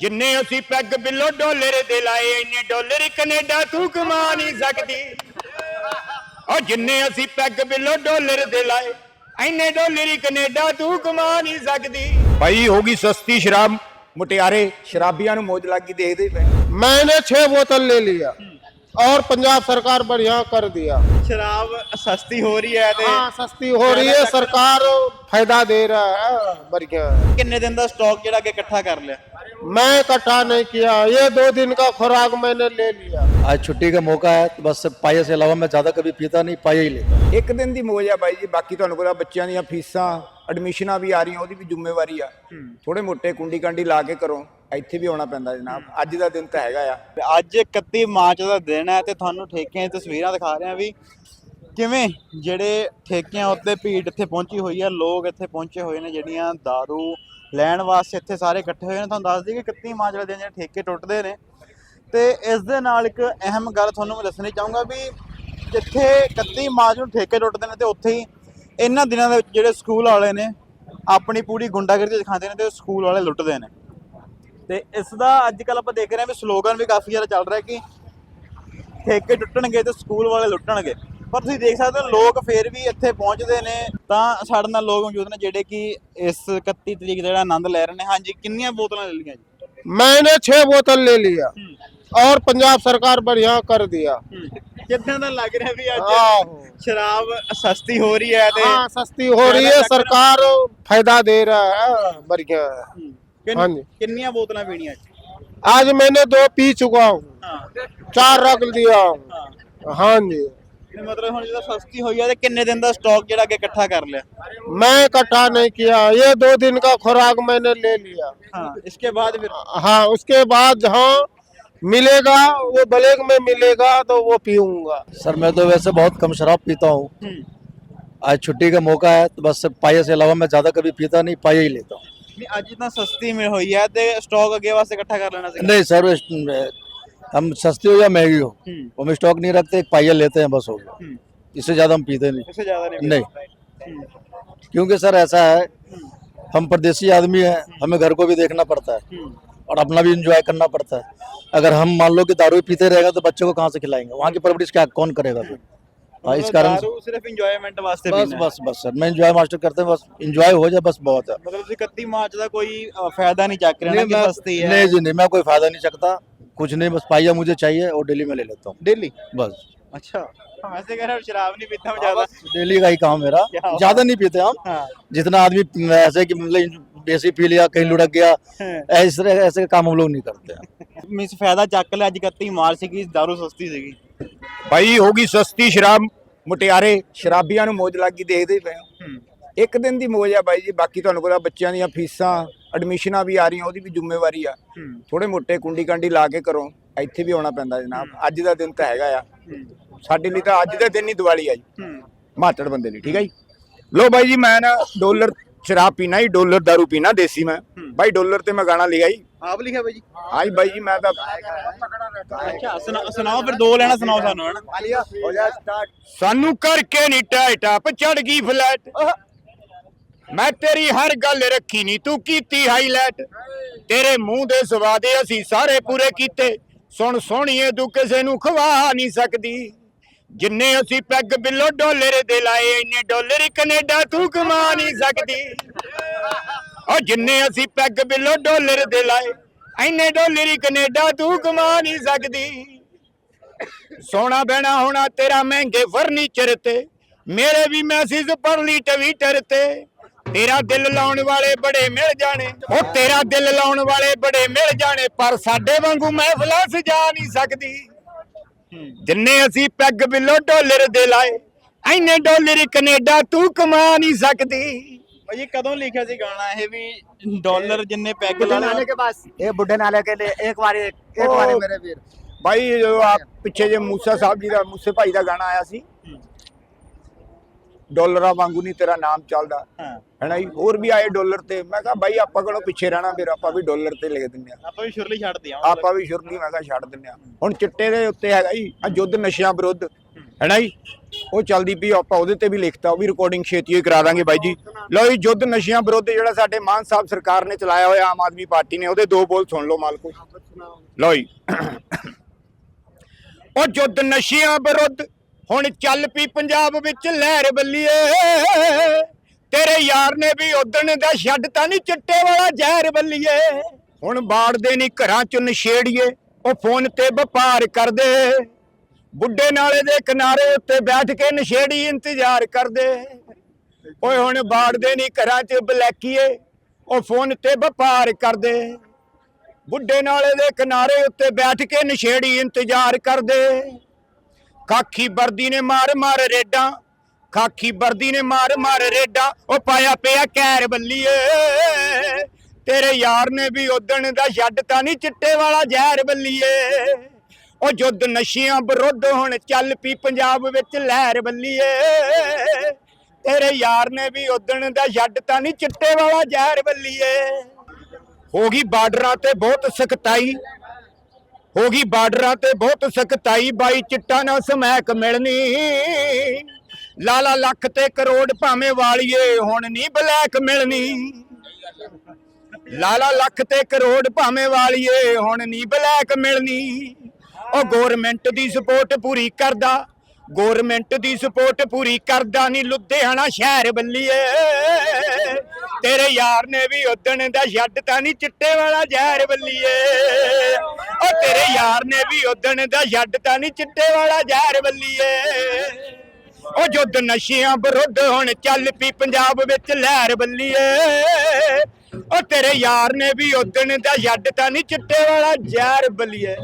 ਜਿੰਨੇ ਅਸੀਂ ਪੈਗ ਬਿੱਲੋ ਡਾਲਰ ਦੇ ਲਾਏ ਇੰਨੇ ਡਾਲਰ ਕੈਨੇਡਾ ਤੂੰ ਕਮਾ ਨਹੀਂ ਸਕਦੀ ਉਹ ਜਿੰਨੇ ਅਸੀਂ ਪੈਗ ਬਿੱਲੋ ਡਾਲਰ ਦੇ ਲਾਏ ਇੰਨੇ ਡਾਲਰ ਕੈਨੇਡਾ ਤੂੰ ਕਮਾ ਨਹੀਂ ਸਕਦੀ ਭਾਈ ਹੋ ਗਈ ਸਸਤੀ ਸ਼ਰਾਬ ਮੁਟਿਆਰੇ ਸ਼ਰਾਬੀਆਂ ਨੂੰ ਮੌਜ ਲੱਗੀ ਦੇਖਦੇ ਹੀ ਪਏ मैंने छह बोतल ले लिया और पंजाब सरकार बढ़िया कर दिया ਸ਼ਰਾਬ ਸਸਤੀ ਹੋ ਰਹੀ ਹੈ ਤੇ हाँ सस्ती हो रही है सरकार फायदा दे रहा है बढ़िया है ਕਿੰਨੇ ਦਿਨ ਦਾ ਸਟਾਕ ਜਿਹੜਾ ਕਿ ਇਕੱਠਾ ਕਰ ਲਿਆ मैं इकट्ठा नहीं किया ये दो दिन का खुराक मैंने ले लिया आज छुट्टी का मौका है तो बस पाइए से अलावा मैं ज़्यादा कभी पीता नहीं पाइए ही लेता हूं। ਇੱਕ ਦਿਨ ਦੀ ਮੌਜ ਆ ਬਾਈ ਜੀ ਬਾਕੀ ਤੁਹਾਨੂੰ ਪਤਾ ਬੱਚਿਆਂ ਦੀਆਂ ਫੀਸਾਂ ਐਡਮਿਸ਼ਨਾਂ ਵੀ ਆ ਰਹੀਆਂ ਉਹਦੀ ਵੀ ਜ਼ਿੰਮੇਵਾਰੀ ਆ ਥੋੜੇ ਮੋਟੇ ਕੁੰਡੀ ਕਾਂਡੀ ਲਾ ਕੇ ਕਰੋ ਇੱਥੇ ਵੀ ਆਉਣਾ ਪੈਂਦਾ ਜਨਾਬ ਅੱਜ ਦਾ ਦਿਨ ਤਾਂ ਹੈਗਾ ਆ ਤੇ ਅੱਜ 31 ਮਾਰਚ ਦਾ ਦਿਨ ਹੈ ਤੇ ਤੁਹਾਨੂੰ ਠੇਕਿਆਂ ਦੀ ਤਸਵੀਰਾਂ ਦਿਖਾ ਰਹੇ ਹਾਂ ਵੀ ਕਿਵੇਂ ਜਿਹੜੇ ਠੇਕਿਆਂ ਉੱਤੇ ਭੀੜ ਇੱਥੇ ਪਹੁੰਚੀ ਹੋਈ ਹੈ ਲੋਕ ਇੱਥੇ ਪਹੁੰਚੇ ਹੋਏ ਨੇ ਜਿਹੜੀਆਂ दारू ਲੈਣ ਵਾਸਤੇ ਇੱਥੇ ਸਾਰੇ ਇਕੱਠੇ ਹੋਏ ਨੇ। ਤੁਹਾਨੂੰ ਦੱਸ ਦਈਏ ਕਿ 31 ਮਾਰਚ ਵਾਲੇ ਦਿਨ ਜਿਹੜੇ ਠੇਕੇ ਟੁੱਟਦੇ ਨੇ। ਤੇ ਇਸ ਦੇ ਨਾਲ ਇੱਕ ਅਹਿਮ ਗੱਲ ਤੁਹਾਨੂੰ ਮੈਂ ਦੱਸਣੀ ਚਾਹੂੰਗਾ ਵੀ ਜਿੱਥੇ 31 ਮਾਰਚ ਨੂੰ ਠੇਕੇ ਟੁੱਟਦੇ ਨੇ ਤੇ ਉੱਥੇ ਹੀ ਇਹਨਾਂ ਦਿਨਾਂ ਦੇ ਵਿੱਚ ਜਿਹੜੇ ਸਕੂਲ ਵਾਲੇ ਨੇ, ਆਪਣੀ ਪੂਰੀ ਗੁੰਡਾਗਰਦੀ ਦਿਖਾਉਂਦੇ ਨੇ ਤੇ ਸਕੂਲ ਵਾਲੇ ਲੁੱਟਦੇ ਨੇ। ਤੇ ਇਸ ਦਾ ਅੱਜ ਕੱਲ ਆਪਾਂ ਦੇਖ ਰਹੇ ਹਾਂ ਵੀ ਸਲੋਗਨ ਵੀ ਕਾਫੀ ਜ਼ਿਆਦਾ ਚੱਲ ਰਿਹਾ ਕਿ ਠੇਕੇ ਟੁੱਟਣਗੇ ਤੇ ਸਕੂਲ ਵਾਲੇ ਲੁੱਟਣਗੇ। ਪਰ ਤੁਸੀਂ ਦੇਖ ਸਕਦੇ ਹੋ ਲੋਕ ਫੇਰ ਵੀ ਇੱਥੇ ਪਹੁੰਚਦੇ ਨੇ ਤਾਂ ਸਾਡੇ ਨਾਲ ਲੋਕ ਮੌਜੂਦ ਨੇ ਜਿਹੜੇ ਕਿ ਇਸ 31 ਤਰੀਕ ਦਾ ਜਿਹੜਾ ਆਨੰਦ ਲੈ ਰਹੇ ਨੇ ਹਾਂਜੀ ਕਿੰਨੀਆਂ ਬੋਤਲਾਂ ਲੈ ਲਈਆਂ ਜੀ मैंने छह बोतल ले लिया और पंजाब सरकार बढ़िया कर दिया ਕਿੱਦਾਂ ਦਾ ਲੱਗ ਰਿਹਾ ਵੀ ਅੱਜ आहो। ਸ਼ਰਾਬ ਸਸਤੀ ਹੋ ਰਹੀ ਹੈ ਤੇ हाँ सस्ती हो रही है सरकार फायदा दे रहा है बढ़िया है ਕਿੰਨ- ਹਾਂਜੀ। ਕਿੰਨੀਆਂ ਬੋਤਲਾਂ ਪੀਣੀਆਂ ਅੱਜ आज मैंने दो पी चुका हूँ ਹਾਂ चार रख दिया हूँ ਹਾਂ हाँ जी ਤੇ ਮਤਲਬ ਹੁਣ ਜਦੋਂ ਸਸਤੀ ਹੋਈ ਹੈ ਤੇ ਕਿੰਨੇ ਦਿਨ ਦਾ ਸਟਾਕ ਜਿਹੜਾ ਕਿ ਇਕੱਠਾ ਕਰ ਲਿਆ मैं इकट्ठा नहीं किया ये दो दिन का खुराक मैंने ले लिया ਹਾਂ ਇਸਕੇ ਬਾਅਦ ਫਿਰ हाँ उसके बाद जहाँ मिलेगा वो ब्लैक में मिलेगा तो वो पीऊंगा सर मैं तो वैसे बहुत कम शराब पीता हूँ हम्म। आज छुट्टी का मौका है तो बस पाइए से अलावा मैं ज़्यादा कभी पीता नहीं पाइए ही लेता हूँ ਨਹੀਂ ਅੱਜ ਤਾਂ ਸਸਤੀ ਮਿਲ ਹੋਈ ਹੈ ਤੇ ਸਟਾਕ ਅੱਗੇ ਵਾਸਤੇ ਇਕੱਠਾ ਕਰ ਲੈਣਾ ਸੀ नहीं सर हम सस्ती हो या महँगी हो हम्म। हम स्टॉक नहीं रखते एक पायल लेते हैं बस हो गया। हम्म। इससे ज़्यादा हम पीते नहीं। इससे ज़्यादा नहीं, हम्म। क्योंकि सर ऐसा है हम परदेसी आदमी हैं हमें घर को भी देखना पड़ता है और अपना भी इंजॉय करना पड़ता है। अगर हम मान लो कि दारू पीते रहेगा तो बच्चों को कहाँ से खिलाएँगे? वहाँ की परवरिश क्या कौन करेगा फिर? तो हाँ मतलब इस कारण सिर्फ़ इंजॉयमेंट वास्ते बस बस बस सर मैं इंजॉय मास्टर करते हैं बस इंजॉय हो जाए बस बहुत है। मतलब मार्च का कोई फ़ायदा नहीं चक रहा नहीं, नहीं जी नहीं मैं कोई फ़ायदा नहीं चकता। कुछ नहीं बस पाइया मुझे चाहिए और डेली में ले लेता हूँ दिल्ली बस अच्छा हम ऐसे कह रहे हो शराब नहीं पीता हूं ज्यादा डेली का ही काम मेरा क्या बात ज्यादा नहीं पीते हम हाँ जितना आदमी ऐसे कि मतलब देसी पी लिया कहीं लुढ़क गया ऐसे ऐसे काम हम लोग नहीं करते हैं मींस फायदा ਚੱਕ ਲਿਆ ਅੱਜ 31 ਮਾਰਚ ਸੀਗੀ दारू ਸਸਤੀ ਸੀਗੀ ਭਾਈ ਹੋ ਗਈ ਸਸਤੀ ਸ਼ਰਾਬ ਮੁਟਿਆਰੇ ਸ਼ਰਾਬੀਆਂ ਨੂੰ ਮੌਜ ਲੱਗੀ ਦੇਖਦੇ ਹੀ ਪਏ ਹੋ। ਇੱਕ ਦਿਨ ਦੀ ਮੌਜ ਆ ਬਾਈ ਜੀ ਬਾਕੀ ਤੁਹਾਨੂੰ ਪਤਾ ਬੱਚਿਆਂ ਦੀਆਂ ਫੀਸਾਂ ਐਡਮਿਸ਼ਨਾਂ ਵੀ ਆ ਰਹੀਆਂ ਉਹਦੀ ਵੀ ਜ਼ਿੰਮੇਵਾਰੀ ਆ। ਥੋੜੇ ਮੋਟੇ ਕੁੰਡੀ ਕਾਂਡੀ ਲਾ ਕੇ ਕਰੋ ਇੱਥੇ ਵੀ ਆਉਣਾ ਪੈਂਦਾ ਜਨਾਬ ਅੱਜ ਦਾ ਦਿਨ ਤਾਂ ਹੈਗਾ ਆ। ਸਾਡੇ ਲਈ ਤਾਂ ਅੱਜ ਦਾ ਦਿਨ ਹੀ ਦੀਵਾਲੀ ਆ ਜੀ। ਮਾਤੜ ਬੰਦੇ ਲਈ ਠੀਕ ਹੈ ਜੀ? ਲੋ ਬਾਈ ਜੀ ਮੈਂ ਨਾ ਡਾਲਰ ਸ਼ਰਾਬ ਪੀਣਾ ਹੀ ਡਾਲਰ ਦਾਰੂ ਪੀਣਾ ਦੇਸੀ ਮੈਂ। ਬਾਈ ਡਾਲਰ ਤੇ ਮੈਂ ਗਾਣਾ ਹੀ ਆਪ ਲਿਖਿਆ ਬਾਈ ਜੀ? ਆਈ ਬਾਈ ਜੀ ਮੈਂ ਤਾਂ ਅੱਛਾ ਸੁਣਾ- ਸੁਣਾਓ ਫਿਰ ਦੋ ਲੈਣਾ ਸੁਣਾਓ ਸਾਨੂੰ ਹਨਾ ਸਾਨੂੰ ਕਰਕੇ ਨਹੀਂ ਟਾਈਟਾਪ ਚੜ ਗਈ ਫਲੈਟ ਮੈਂ ਤੇਰੀ ਹਰ ਗੱਲ ਰੱਖੀ ਨਹੀਂ ਤੂੰ ਕੀਤੀ ਹਾਈਲਾਈਟ ਤੇਰੇ ਮੂੰਹ ਦੇ ਸਵਾਦੇ ਅਸੀਂ ਸਾਰੇ ਪੂਰੇ ਕੀਤੇ। ਸੁਣ ਸੋਹਣੀਏ, ਤੂੰ ਕਿਸੇ ਨੂੰ ਖਵਾ ਨਹੀਂ ਸਕਦੀ। ਜਿੰਨੇ ਅਸੀਂ ਪੈਗ ਬਿੱਲੋ ਡਾਲਰ ਦੇ ਲਾਏ, ਇੰਨੇ ਡਾਲਰ ਕੈਨੇਡਾ ਤੂੰ ਕਮਾ ਨਹੀਂ ਸਕਦੀ। ਉਹ ਜਿੰਨੇ ਅਸੀਂ ਪੈਗ ਬਿੱਲੋ ਡਾਲਰ ਦੇ ਲਾਏ, ਇੰਨੇ ਡਾਲਰ ਕੈਨੇਡਾ ਤੂੰ ਕਮਾ ਨਹੀਂ ਸਕਦੀ। ਸੋਨਾ ਬਹਿਣਾ ਹੋਣਾ ਤੇਰਾ ਮਹਿੰਗੇ ਫਰਨੀਚਰ ਤੇ, ਮੇਰੇ ਵੀ ਮੈਸੇਜ ਪੜ ਲਈ ਟਵਿੱਟਰ ਤੇ। ਤੇਰਾ ਦਿਲ ਲਾਉਣ ਵਾਲੇ ਬੜੇ ਮਿਲ ਜਾਣੇ। ਉਹ ਤੇਰਾ ਦਿਲ ਲਾਉਣ ਵਾਲੇ ਬੜੇ ਮਿਲ ਜਾਣੇ ਪਰ ਸਾਡੇ ਵਾਂਗੂ ਮਹਿਫਲਾਂ ਸਜਾ ਨਹੀਂ ਸਕਦੀ। ਜਿੰਨੇ ਅਸੀਂ ਪੈਗ ਬਿੱਲੋ ਡਾਲਰ ਦੇ ਲਾਏ ਐਨੇ ਡਾਲਰ ਕੈਨੇਡਾ ਤੂੰ ਕਮਾ ਨਹੀਂ ਸਕਦੀ। ਭਾਜੀ ਕਦੋਂ ਲਿਖਿਆ ਸੀ ਗਾਣਾ ਇਹ ਵੀ ਡਾਲਰ ਜਿੰਨੇ ਪੈਗ ਲਾ ਕੇ ਪਾਸ। ਇਹ ਬੁੱਢੇ ਨਾਲ ਕੇ ਲਈ ਇੱਕ ਵਾਰੀ ਇੱਕ ਵਾਰੀ ਮੇਰੇ ਵੀਰ। ਭਾਈ ਜੋ ਆ ਪਿੱਛੇ ਜੇ ਮੂਸਾ ਸਾਹਿਬ ਜੀ ਦਾ ਮੂਸੇ ਭਾਈ ਦਾ ਗਾਣਾ ਆਇਆ ਸੀ ਡਾਲਰਾਂ ਵਾਂਗੂ ਨਹੀਂ ਤੇਰਾ ਨਾਮ ਚੱਲਦਾ। ਹਾਂ। ਹੈਨਾ ਜੀ? ਹੋਰ ਵੀ ਆਏ ਡਾਲਰ ਤੇ। ਮੈਂ ਕਿਹਾ ਬਾਈ ਆਪਾਂ ਕੋਲੋਂ ਪਿੱਛੇ ਰਹਿਣਾ ਫਿਰ ਆਪਾਂ ਵੀ ਡਾਲਰ ਤੇ ਲਿਖ ਦਿੰਦੇ ਆ ਆਪਾਂ ਵੀ ਸ਼ੁਰਲੀ ਛੱਡ ਦਿਆਂ। ਆਪਾਂ ਵੀ ਸ਼ੁਰਲੀ ਮੈਂ ਕਿਹਾ ਛੱਡ ਦਿੰਦੇ ਆ ਹੁਣ ਚਿੱਟੇ ਦੇ ਉੱਤੇ ਹੈਗਾ ਜੀ ਆ ਯੁੱਧ ਨਸ਼ਿਆਂ ਵਿਰੁੱਧ। ਹੈਨਾ ਜੀ? ਉਹ ਚੱਲਦੀ ਪਈ ਆਪਾਂ ਉਹਦੇ ਤੇ ਵੀ ਲਿਖਤਾ ਉਹ ਵੀ ਰਿਕਾਰਡਿੰਗ ਛੇਤੀ ਹੀ ਕਰਾ ਦਾਂਗੇ ਬਾਈ ਜੀ। ਲਓ ਜੀ ਯੁੱਧ ਨਸ਼ਿਆਂ ਵਿਰੁੱਧ ਜਿਹੜਾ ਸਾਡੇ ਮਾਨ ਸਾਹਿਬ ਸਰਕਾਰ ਨੇ ਚਲਾਇਆ ਹੋਇਆ ਆਮ ਆਦਮੀ ਪਾਰਟੀ ਨੇ ਉਹਦੇ ਦੋ ਬੋਲ ਸੁਣ ਲਓ ਮਾਲਕੋ। ਲਓ ਜੀ। ਉਹ ਯੁੱਧ ਨਸ਼ਿਆਂ ਵਿਰੁੱਧ ਹੁਣ ਚੱਲ ਪਈ ਪੰਜਾਬ ਵਿੱਚ ਲਹਿਰ ਬੱਲੀਏ। ਤੇਰੇ ਯਾਰ ਨੇ ਵੀ ਉਦਣ ਦਾ ਛੱਡ ਤਾਂ ਨਹੀਂ ਚਿੱਟੇ ਵਾਲਾ ਜ਼ਹਿਰ ਬੱਲੀਏ। ਹੁਣ ਬਾੜਦੇ ਨਹੀਂ ਘਰਾਂ ਚ ਨਸ਼ੇੜੀਏ ਉਹ ਫੋਨ ਤੇ ਵਪਾਰ ਕਰਦੇ। ਬੁੱਢੇ ਨਾਲੇ ਦੇ ਕਿਨਾਰੇ ਉੱਤੇ ਬੈਠ ਕੇ ਨਸ਼ੇੜੀ ਇੰਤਜ਼ਾਰ ਕਰਦੇ। ਓਏ ਹੁਣ ਬਾੜਦੇ ਨਹੀਂ ਘਰਾਂ ਚ ਬਲੈਕੀਏ, ਉਹ ਫੋਨ ਤੇ ਵਪਾਰ ਕਰਦੇ। ਬੁੱਢੇ ਨਾਲੇ ਦੇ ਕਿਨਾਰੇ ਉੱਤੇ ਬੈਠ ਕੇ ਨਸ਼ੇੜੀ ਇੰਤਜ਼ਾਰ ਕਰਦੇ। ਖਾਕੀ ਵਰਦੀ ਨੇ ਮਾਰ ਮਾਰ ਰੇਡਾਂ ਖਾਕੀ ਵਰਦੀ ਨੇ ਮਾਰ ਮਾਰ ਰੇਡਾਂ, ਉਹ ਪਾਇਆ ਪਿਆ ਕੈਰ ਬੱਲੀਏ। ਤੇਰੇ ਯਾਰ ਨੇ ਵੀ ਉਦਣ ਦਾ ਛੱਡ ਤਾਂ ਨਹੀਂ ਚਿੱਟੇ ਵਾਲਾ ਜ਼ਹਿਰ ਬੱਲੀਏ। ਉਹ ਜੁੱਧ ਨਸ਼ਿਆਂ ਵਿਰੁੱਧ ਹੁਣ ਚੱਲ ਪਈ ਪੰਜਾਬ ਵਿੱਚ ਲਹਿਰ ਬੱਲੀਏ। ਤੇਰੇ ਯਾਰ ਨੇ ਵੀ ਉਦਣ ਦਾ ਛੱਡ ਤਾਂ ਨਹੀਂ ਚਿੱਟੇ ਵਾਲਾ ਜ਼ਹਿਰ ਬੱਲੀਏ। ਹੋ ਗਈ ਬਾਰਡਰਾਂ ਤੇ ਬਹੁਤ ਸਖਤਾਈ। ਹੋ ਗਈ ਬਾਰਡਰਾਂ ਤੇ ਬਹੁਤ ਸਖਤਾਈ, ਬਾਈ ਚਿੱਟਾ ਨਾ ਸਮੈਕ ਮਿਲਣੀ। ਲਾਲਾ ਲੱਖ ਤੇ ਕਰੋੜ ਭਾਵੇਂ ਵਾਲੀਏ, ਹੁਣ ਨਹੀਂ ਬਲੈਕ ਮਿਲਣੀ। ਲਾਲਾ ਲੱਖ ਤੇ ਕਰੋੜ ਭਾਵੇਂ ਵਾਲੀਏ, ਹੁਣ ਨਹੀਂ ਬਲੈਕ ਮਿਲਣੀ। ਉਹ ਗਵਰਨਮੈਂਟ ਦੀ ਸਪੋਰਟ ਪੂਰੀ ਕਰਦਾ ਗਵਰਨਮੈਂਟ ਦੀ ਸਪੋਰਟ ਪੂਰੀ ਕਰਦਾ ਨਹੀਂ ਲੁਧਿਆਣਾ ਸ਼ਹਿਰ ਬੱਲੀਏ। ਤੇਰੇ ਯਾਰ ਨੇ ਵੀ ਉਦਣ ਦਾ ਛੱਡ ਤਾਂ ਨਹੀਂ ਚਿੱਟੇ ਵਾਲਾ ਜ਼ਹਿਰ ਬੱਲੀਏ। ਉਹ ਤੇਰੇ ਯਾਰ ਨੇ ਵੀ ਉਦਣ ਦਾ ਛੱਡ ਤਾਂ ਨਹੀਂ ਚਿੱਟੇ ਵਾਲਾ ਜ਼ਹਿਰ ਬੱਲੀਏ। ਉਹ ਜੁੱਧ ਨਸ਼ਿਆਂ ਵਿਰੁੱਧ ਹੁਣ ਚੱਲ ਪਈ ਪੰਜਾਬ ਵਿੱਚ ਲਹਿਰ ਬੱਲੀਏ। ਉਹ ਤੇਰੇ ਯਾਰ ਨੇ ਵੀ ਉਦਣ ਦਾ ਛੱਡ ਤਾਂ ਨਹੀਂ ਚਿੱਟੇ ਵਾਲਾ ਜ਼ਹਿਰ ਬੱਲੀਏ।